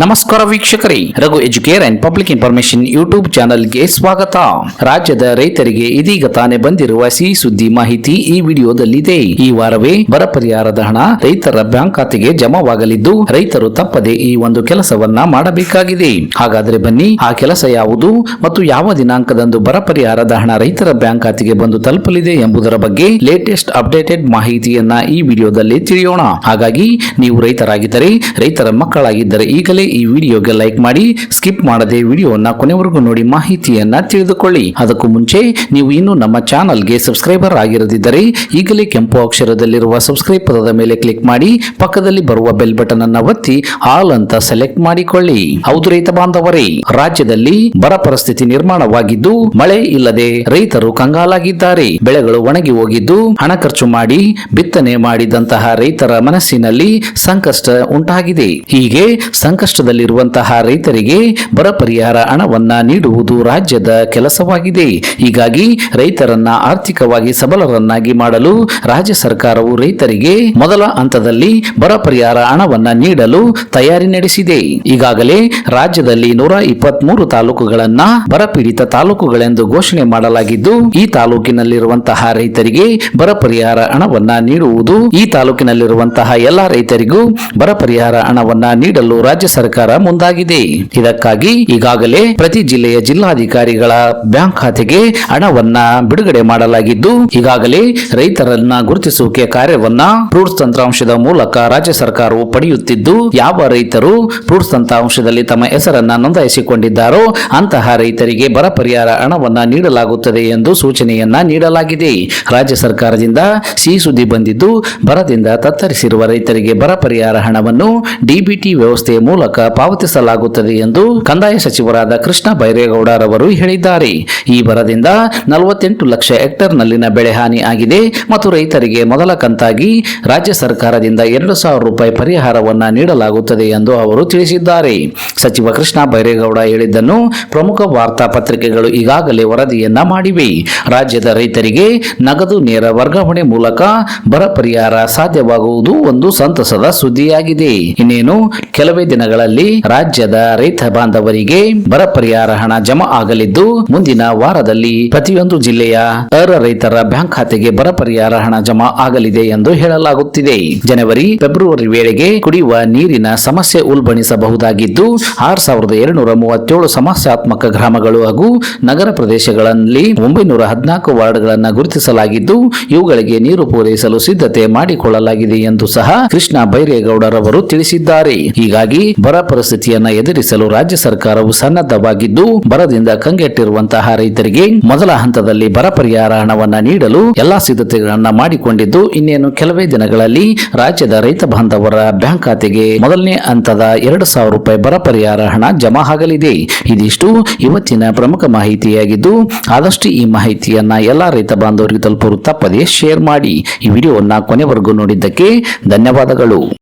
ನಮಸ್ಕಾರ ವೀಕ್ಷಕರೇ, Raghu educare and public information YouTube ಚಾನೆಲ್ಗೆ ಸ್ವಾಗತ. ರಾಜ್ಯದ ರೈತರಿಗೆ ಇದೀಗ ತಾನೇ ಬಂದಿರುವ ಸಿಹಿ ಸುದ್ದಿ ಮಾಹಿತಿ ಈ ವಿಡಿಯೋದಲ್ಲಿದೆ. ಈ ವಾರವೇ ಬರ ಪರಿಹಾರದ ಹಣ ರೈತರ ಬ್ಯಾಂಕ್ ಖಾತೆಗೆ ಜಮಾವಾಗಲಿದ್ದು, ರೈತರು ತಪ್ಪದೆ ಈ ಒಂದು ಕೆಲಸವನ್ನ ಮಾಡಬೇಕಾಗಿದೆ. ಹಾಗಾದ್ರೆ ಬನ್ನಿ, ಆ ಕೆಲಸ ಯಾವುದು ಮತ್ತು ಯಾವ ದಿನಾಂಕದಂದು ಬರ ಪರಿಹಾರದ ಹಣ ರೈತರ ಬ್ಯಾಂಕ್ ಖಾತೆಗೆ ಬಂದು ತಲುಪಲಿದೆ ಎಂಬುದರ ಬಗ್ಗೆ ಲೇಟೆಸ್ಟ್ ಅಪ್ಡೇಟೆಡ್ ಮಾಹಿತಿಯನ್ನ ಈ ವಿಡಿಯೋದಲ್ಲಿ ತಿಳಿಯೋಣ. ಹಾಗಾಗಿ, ನೀವು ರೈತರಾಗಿದ್ದರೆ, ರೈತರ ಮಕ್ಕಳಾಗಿದ್ದರೆ ಈಗಲೇ ಈ ವಿಡಿಯೋಗೆ ಲೈಕ್ ಮಾಡಿ, ಸ್ಕಿಪ್ ಮಾಡದೆ ವಿಡಿಯೋನ ಕೊನೆವರೆಗೂ ನೋಡಿ ಮಾಹಿತಿಯನ್ನ ತಿಳಿದುಕೊಳ್ಳಿ. ಅದಕ್ಕೂ ಮುಂಚೆ ನೀವು ಇನ್ನೂ ನಮ್ಮ ಚಾನಲ್ಗೆ ಸಬ್ಸ್ಕ್ರೈಬರ್ ಆಗಿರದಿದ್ದರೆ ಈಗಲೇ ಕೆಂಪು ಅಕ್ಷರದಲ್ಲಿರುವ ಸಬ್ಸ್ಕ್ರೈಬ್ ಪದದ ಮೇಲೆ ಕ್ಲಿಕ್ ಮಾಡಿ, ಪಕ್ಕದಲ್ಲಿ ಬರುವ ಬೆಲ್ ಬಟನ್ ಅನ್ನ ಒತ್ತಿ ಆಲ್ ಅಂತ ಸೆಲೆಕ್ಟ್ ಮಾಡಿಕೊಳ್ಳಿ. ಹೌದು ರೈತ ಬಾಂಧವರೇ, ರಾಜ್ಯದಲ್ಲಿ ಬರ ಪರಿಸ್ಥಿತಿ ನಿರ್ಮಾಣವಾಗಿದ್ದು, ಮಳೆ ಇಲ್ಲದೆ ರೈತರು ಕಂಗಾಲಾಗಿದ್ದಾರೆ. ಬೆಳೆಗಳು ಒಣಗಿ ಹೋಗಿದ್ದು, ಹಣ ಖರ್ಚು ಮಾಡಿ, ಬಿತ್ತನೆ ಮಾಡಿದಂತಹ ರೈತರ ಮನಸ್ಸಿನಲ್ಲಿ ಸಂಕಷ್ಟ ಉಂಟಾಗಿದೆ. ಹೀಗೆ ಸಂಕಷ್ಟದಲ್ಲಿರುವಂತಹ ರೈತರಿಗೆ ಬರ ಪರಿಹಾರ ಹಣವನ್ನು ನೀಡುವುದು ರಾಜ್ಯದ ಕೆಲಸವಾಗಿದೆ. ಹೀಗಾಗಿ ರೈತರನ್ನ ಆರ್ಥಿಕವಾಗಿ ಸಬಲರನ್ನಾಗಿ ಮಾಡಲು ರಾಜ್ಯ ಸರ್ಕಾರವು ರೈತರಿಗೆ ಮೊದಲ ಹಂತದಲ್ಲಿ ಬರ ಪರಿಹಾರ ಹಣವನ್ನ ನೀಡಲು ತಯಾರಿ ನಡೆಸಿದೆ. ಈಗಾಗಲೇ ರಾಜ್ಯದಲ್ಲಿ ನೂರ ಇಪ್ಪತ್ಮೂರು ತಾಲೂಕುಗಳನ್ನ ಬರಪೀಡಿತ ತಾಲೂಕುಗಳೆಂದು ಘೋಷಣೆ ಮಾಡಲಾಗಿದ್ದು, ಈ ತಾಲೂಕಿನಲ್ಲಿರುವಂತಹ ರೈತರಿಗೆ ಬರ ಪರಿಹಾರ ಹಣವನ್ನ ನೀಡುವುದು ಈ ತಾಲೂಕಿನಲ್ಲಿರುವಂತಹ ಎಲ್ಲಾ ರೈತರಿಗೂ ಬರ ಪರಿಹಾರ ಹಣವನ್ನ ನೀಡಲು ರಾಜ್ಯ ಸರ್ಕಾರ ಮುಂದಾಗಿದೆ. ಇದಕ್ಕಾಗಿ ಈಗಾಗಲೇ ಪ್ರತಿ ಜಿಲ್ಲೆಯ ಜಿಲ್ಲಾಧಿಕಾರಿಗಳ ಬ್ಯಾಂಕ್ ಖಾತೆಗೆ ಹಣವನ್ನ ಬಿಡುಗಡೆ ಮಾಡಲಾಗಿದ್ದು, ಈಗಾಗಲೇ ರೈತರನ್ನ ಗುರುತಿಸುವಿಕೆ ಕಾರ್ಯವನ್ನ ಫ್ರೂಟ್ಸ್ ತಂತ್ರಾಂಶದ ಮೂಲಕ ರಾಜ್ಯ ಸರ್ಕಾರವು ಪಡೆಯುತ್ತಿದ್ದು, ಯಾವ ರೈತರು ಫ್ರೂಟ್ಸ್ ತಂತ್ರಾಂಶದಲ್ಲಿ ತಮ್ಮ ಹೆಸರನ್ನ ನೋಂದಾಯಿಸಿಕೊಂಡಿದ್ದಾರೋ ಅಂತಹ ರೈತರಿಗೆ ಬರ ಪರಿಹಾರ ಹಣವನ್ನ ನೀಡಲಾಗುತ್ತದೆ ಎಂದು ಸೂಚನೆಯನ್ನ ನೀಡಲಾಗಿದೆ. ರಾಜ್ಯ ಸರ್ಕಾರದಿಂದ ಸಿಹಿ ಸುದ್ದಿ ಬಂದಿದ್ದು, ಬರದಿಂದ ತತ್ತರಿಸಿರುವ ರೈತರಿಗೆ ಬರ ಪರಿಹಾರ ಹಣವನ್ನು ಡಿಬಿಟಿ ವ್ಯವಸ್ಥೆಯ ಮೂಲಕ ಪಾವತಿಸಲಾಗುತ್ತದೆ ಎಂದು ಕಂದಾಯ ಸಚಿವರಾದ ಕೃಷ್ಣ ಬೈರೇಗೌಡರವರು ಹೇಳಿದ್ದಾರೆ. ಈ ಬರದಿಂದ ನಲವತ್ತೆಂಟು ಲಕ್ಷ ಹೆಕ್ಟರ್ನಲ್ಲಿನ ಬೆಳೆ ಹಾನಿ ಆಗಿದೆ ಮತ್ತು ರೈತರಿಗೆ ಮೊದಲ ಕಂತಾಗಿ ರಾಜ್ಯ ಸರ್ಕಾರದಿಂದ ಎರಡು ಸಾವಿರ ರೂಪಾಯಿ ಪರಿಹಾರವನ್ನು ನೀಡಲಾಗುತ್ತದೆ ಎಂದು ಅವರು ತಿಳಿಸಿದ್ದಾರೆ. ಸಚಿವ ಕೃಷ್ಣ ಬೈರೇಗೌಡ ಹೇಳಿದ್ದನ್ನು ಪ್ರಮುಖ ವಾರ್ತಾ ಪತ್ರಿಕೆಗಳು ಈಗಾಗಲೇ ವರದಿಯನ್ನ ಮಾಡಿವೆ. ರಾಜ್ಯದ ರೈತರಿಗೆ ನಗದು ನೇರ ವರ್ಗಾವಣೆ ಮೂಲಕ ಬರ ಪರಿಹಾರ ಸಾಧ್ಯವಾಗುವುದು ಒಂದು ಸಂತಸದ ಸುದ್ದಿಯಾಗಿದೆ. ಇನ್ನೇನು, ಕೆಲವೇ ದಿನಗಳಲ್ಲಿ ರಾಜ್ಯದ ರೈತ ಬಾಂಧವರಿಗೆ ಬರ ಪರಿಹಾರ ಹಣ ಜಮಾ ಆಗಲಿದ್ದು, ಮುಂದಿನ ವಾರದಲ್ಲಿ ಪ್ರತಿಯೊಂದು ಜಿಲ್ಲೆಯ ಅರ್ಹ ರೈತರ ಬ್ಯಾಂಕ್ ಖಾತೆಗೆ ಬರ ಪರಿಹಾರ ಹಣ ಜಮಾ ಆಗಲಿದೆ ಎಂದು ಹೇಳಲಾಗುತ್ತಿದೆ. ಜನವರಿ, ಫೆಬ್ರವರಿ ವೇಳೆಗೆ ಕುಡಿಯುವ ನೀರಿನ ಸಮಸ್ಯೆ ಉಲ್ಬಣಿಸಬಹುದಾಗಿದ್ದು, ಆರ್ ಸಾವಿರದ ಎರಡುನೂರ ಮೂವತ್ತೇಳು ಸಮಸ್ಯಾತ್ಮಕ ಗ್ರಾಮಗಳು ಹಾಗೂ ನಗರ ಪ್ರದೇಶಗಳಲ್ಲಿ ಒಂಬೈನೂರ ಹದಿನಾಲ್ಕು ವಾರ್ಡ್ಗಳನ್ನು ಗುರುತಿಸಲಾಗಿದ್ದು, ಇವುಗಳಿಗೆ ನೀರು ಪೂರೈಸಲು ಸಿದ್ಧತೆ ಮಾಡಿಕೊಳ್ಳಲಾಗಿದೆ ಎಂದು ಸಹ ಕೃಷ್ಣ ಬೈರೇಗೌಡರವರು ತಿಳಿಸಿದ್ದಾರೆ. ಹೀಗಾಗಿ ಬರ ಪರಿಸ್ಥಿತಿಯನ್ನ ಎದುರಿಸಲು ರಾಜ್ಯ ಸರ್ಕಾರವು ಸನ್ನದ್ಧವಾಗಿದ್ದು, ಬರದಿಂದ ಕಂಗೆಟ್ಟಿರುವಂತಹ ರೈತರಿಗೆ ಮೊದಲ ಹಂತದಲ್ಲಿ ಬರ ಪರಿಹಾರ ಹಣವನ್ನು ನೀಡಲು ಎಲ್ಲಾ ಸಿದ್ಧತೆಗಳನ್ನು ಮಾಡಿಕೊಂಡಿದ್ದು, ಇನ್ನೇನು ಕೆಲವೇ ದಿನಗಳಲ್ಲಿ ರಾಜ್ಯದ ರೈತ ಬಾಂಧವರ ಬ್ಯಾಂಕ್ ಖಾತೆಗೆ ಮೊದಲನೇ ಹಂತದ ಎರಡು ಸಾವಿರ ರೂಪಾಯಿ ಬರ ಪರಿಹಾರ ಹಣ ಜಮಾ ಆಗಲಿದೆ. ಇದಿಷ್ಟು ಇವತ್ತಿನ ಪ್ರಮುಖ ಮಾಹಿತಿಯಾಗಿದ್ದು, ಆದಷ್ಟು ಈ ಮಾಹಿತಿಯನ್ನ ಎಲ್ಲಾ ರೈತ ಬಾಂಧವರಿಗೆ ತಲುಪಲು ತಪ್ಪದೇ ಶೇರ್ ಮಾಡಿ. ಈ ವಿಡಿಯೋವನ್ನ ಕೊನೆವರೆಗೂ ನೋಡಿದ್ದಕ್ಕೆ ಧನ್ಯವಾದಗಳು.